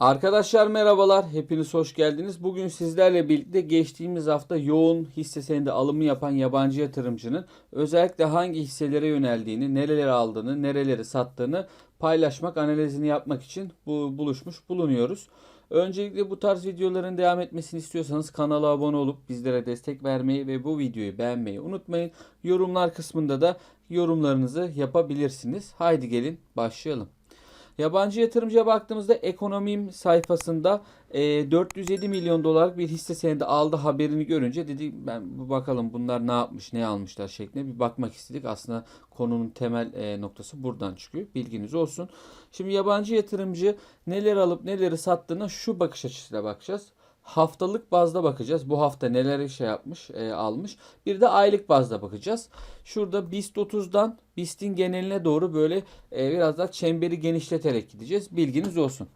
Arkadaşlar merhabalar, hepiniz hoş geldiniz. Bugün sizlerle birlikte geçtiğimiz hafta yoğun hisse senedi alımı yapan yabancı yatırımcının özellikle hangi hisselere yöneldiğini, nereleri aldığını, nereleri sattığını paylaşmak, analizini yapmak için bu buluşmuş bulunuyoruz. Öncelikle bu tarz videoların devam etmesini istiyorsanız kanala abone olup bizlere destek vermeyi ve bu videoyu beğenmeyi unutmayın. Yorumlar kısmında da yorumlarınızı yapabilirsiniz. Haydi gelin başlayalım. Yabancı yatırımcıya baktığımızda ekonomim sayfasında e, 407 milyon dolarlık bir hisse senedi aldı haberini görünce dedik ben bakalım bunlar ne yapmış ne almışlar şeklinde bir bakmak istedik. Aslında konunun temel e, noktası buradan çıkıyor. Bilginiz olsun. Şimdi yabancı yatırımcı neler alıp neleri sattığına şu bakış açısıyla bakacağız haftalık bazda bakacağız. Bu hafta neler şey yapmış, e, almış. Bir de aylık bazda bakacağız. Şurada BIST 30'dan BIST'in geneline doğru böyle e, biraz daha çemberi genişleterek gideceğiz. Bilginiz olsun.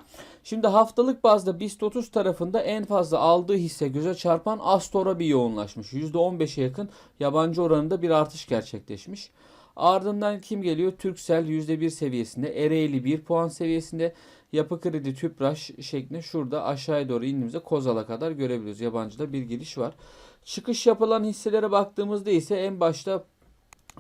Şimdi haftalık bazda BIST 30 tarafında en fazla aldığı hisse göze çarpan Astor'a bir yoğunlaşmış. %15'e yakın yabancı oranında bir artış gerçekleşmiş. Ardından kim geliyor? Turkcell %1 seviyesinde, Ereğli 1 puan seviyesinde, Yapı Kredi, Tüpraş şeklinde şurada aşağıya doğru indiğimizde Kozal'a kadar görebiliyoruz. Yabancıda bir giriş var. Çıkış yapılan hisselere baktığımızda ise en başta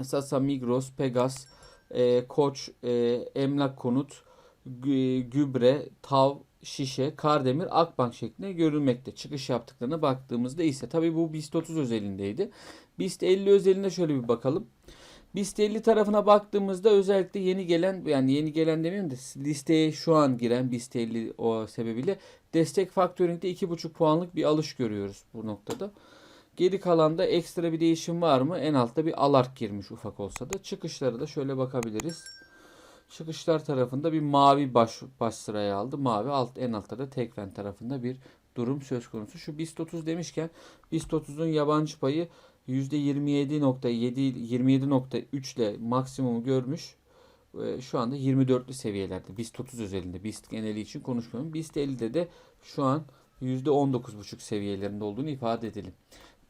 Sasa, Migros, Pegas, e, Koç, e, Emlak Konut, Gübre, Tav, Şişe, Kardemir, Akbank şeklinde görülmekte. Çıkış yaptıklarına baktığımızda ise tabi bu BIST 30 özelindeydi. BIST 50 özelinde şöyle bir bakalım. BIST 50 tarafına baktığımızda özellikle yeni gelen yani yeni gelen demiyorum da listeye şu an giren BIST 50 o sebebiyle destek faktöründe 2,5 puanlık bir alış görüyoruz bu noktada. Geri kalanda ekstra bir değişim var mı? En altta bir alark girmiş ufak olsa da. Çıkışları da şöyle bakabiliriz. Çıkışlar tarafında bir mavi baş, baş sıraya aldı. Mavi alt en altta da Tekfen tarafında bir durum söz konusu. Şu BIST 30 demişken BIST 30'un yabancı payı %27.7 27.3 ile maksimumu görmüş. Şu anda 24'lü seviyelerde. BIST 30 özelinde. BIST geneli için konuşmuyorum. BIST 50'de de şu an %19.5 seviyelerinde olduğunu ifade edelim.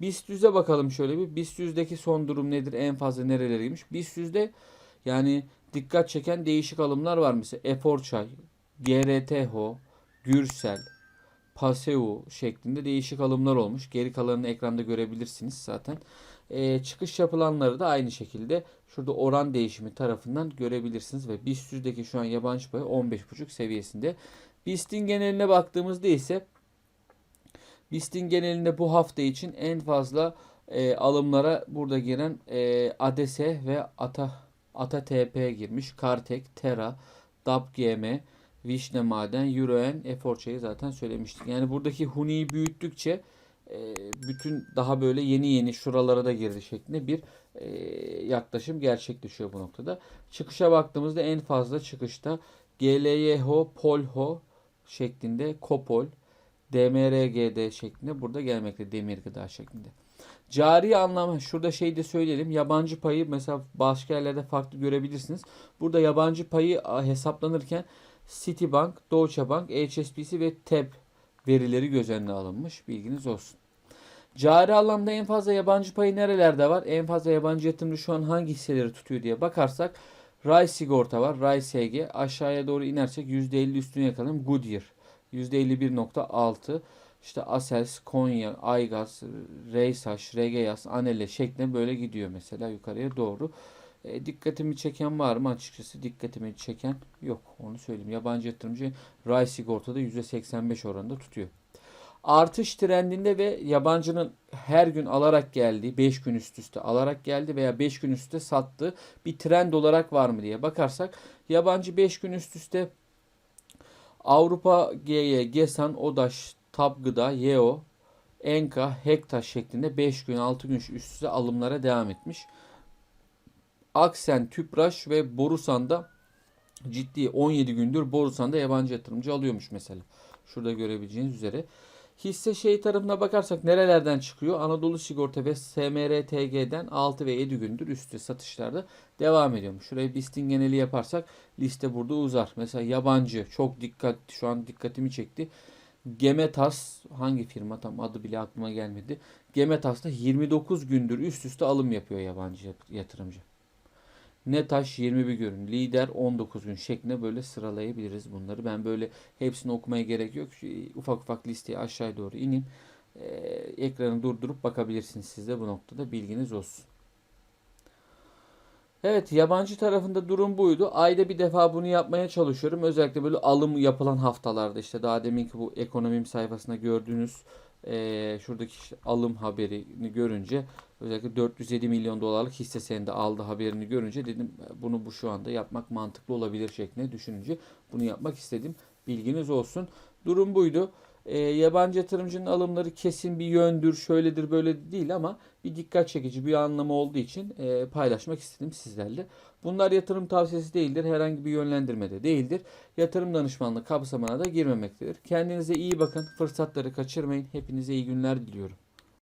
BIST 100'e bakalım şöyle bir. BIST 100'deki son durum nedir? En fazla nereleriymiş? BIST 100'de yani dikkat çeken değişik alımlar var. Mesela Eforçay, GRTHO, Gürsel, Paseo şeklinde değişik alımlar olmuş. Geri kalanını ekranda görebilirsiniz zaten. E, çıkış yapılanları da aynı şekilde şurada oran değişimi tarafından görebilirsiniz ve BIST 100'deki şu an yabancı payı 15.5 seviyesinde. BIST'in geneline baktığımızda ise BIST'in genelinde bu hafta için en fazla e, alımlara burada giren e, ADS ve ATA ATA TP girmiş. Kartek, Terra, DAPGM, Vişne Maden, Euroen, Eforça'yı zaten söylemiştik. Yani buradaki Huni'yi büyüttükçe e, bütün daha böyle yeni yeni şuralara da girdi şeklinde bir e, yaklaşım gerçekleşiyor bu noktada. Çıkışa baktığımızda en fazla çıkışta GLYHO, POLHO şeklinde Kopol, DMRGD şeklinde burada gelmekte demir gıda şeklinde. Cari anlamı şurada şey de söyleyelim. Yabancı payı mesela başka yerlerde farklı görebilirsiniz. Burada yabancı payı hesaplanırken Citibank, Deutsche Bank, HSBC ve TEB verileri göz önüne alınmış. Bilginiz olsun. Cari anlamda en fazla yabancı payı nerelerde var? En fazla yabancı yatırımcı şu an hangi hisseleri tutuyor diye bakarsak Ray Sigorta var. Ray SG. Aşağıya doğru inersek %50 üstüne yakalım. Goodyear. %51.6. İşte Asels, Konya, Aygaz, Reysaş, Regeyas, Anele şeklinde böyle gidiyor mesela yukarıya doğru. E, dikkatimi çeken var mı? Açıkçası dikkatimi çeken yok. Onu söyleyeyim. Yabancı yatırımcı Ray Sigorta'da %85 oranında tutuyor. Artış trendinde ve yabancının her gün alarak geldiği, 5 gün üst üste alarak geldi veya 5 gün üst üste sattığı bir trend olarak var mı diye bakarsak yabancı 5 gün üst üste Avrupa G'ye Gesan, Odaş, Tab Gıda, Yeo, Enka, Hektaş şeklinde 5 gün 6 gün üst üste alımlara devam etmiş. Aksen, Tüpraş ve Borusan'da ciddi 17 gündür Borusan'da yabancı yatırımcı alıyormuş mesela. Şurada görebileceğiniz üzere. Hisse şey tarafına bakarsak nerelerden çıkıyor? Anadolu Sigorta ve SMRTG'den 6 ve 7 gündür üstü satışlarda devam ediyormuş. Şuraya BIST'in geneli yaparsak liste burada uzar. Mesela yabancı çok dikkat şu an dikkatimi çekti. Gemetas hangi firma tam adı bile aklıma gelmedi. Gemetas'ta 29 gündür üst üste alım yapıyor yabancı yatırımcı. Ne taş 21 gün, lider 19 gün şeklinde böyle sıralayabiliriz bunları. Ben böyle hepsini okumaya gerek yok. Ufak ufak listeye aşağıya doğru ineyim. Ee, ekranı durdurup bakabilirsiniz siz de bu noktada bilginiz olsun. Evet yabancı tarafında durum buydu. Ayda bir defa bunu yapmaya çalışıyorum. Özellikle böyle alım yapılan haftalarda işte daha deminki bu ekonomim sayfasında gördüğünüz eee, şuradaki alım haberini görünce özellikle 407 milyon dolarlık hisse senedi aldı haberini görünce dedim bunu bu şu anda yapmak mantıklı olabilir şeklinde düşününce bunu yapmak istedim. Bilginiz olsun. Durum buydu. Eee, yabancı yatırımcının alımları kesin bir yöndür, şöyledir, böyle değil ama bir dikkat çekici bir anlamı olduğu için eee, paylaşmak istedim sizlerle. Bunlar yatırım tavsiyesi değildir. Herhangi bir yönlendirme de değildir. Yatırım danışmanlığı kapsamına da girmemektedir. Kendinize iyi bakın. Fırsatları kaçırmayın. Hepinize iyi günler diliyorum.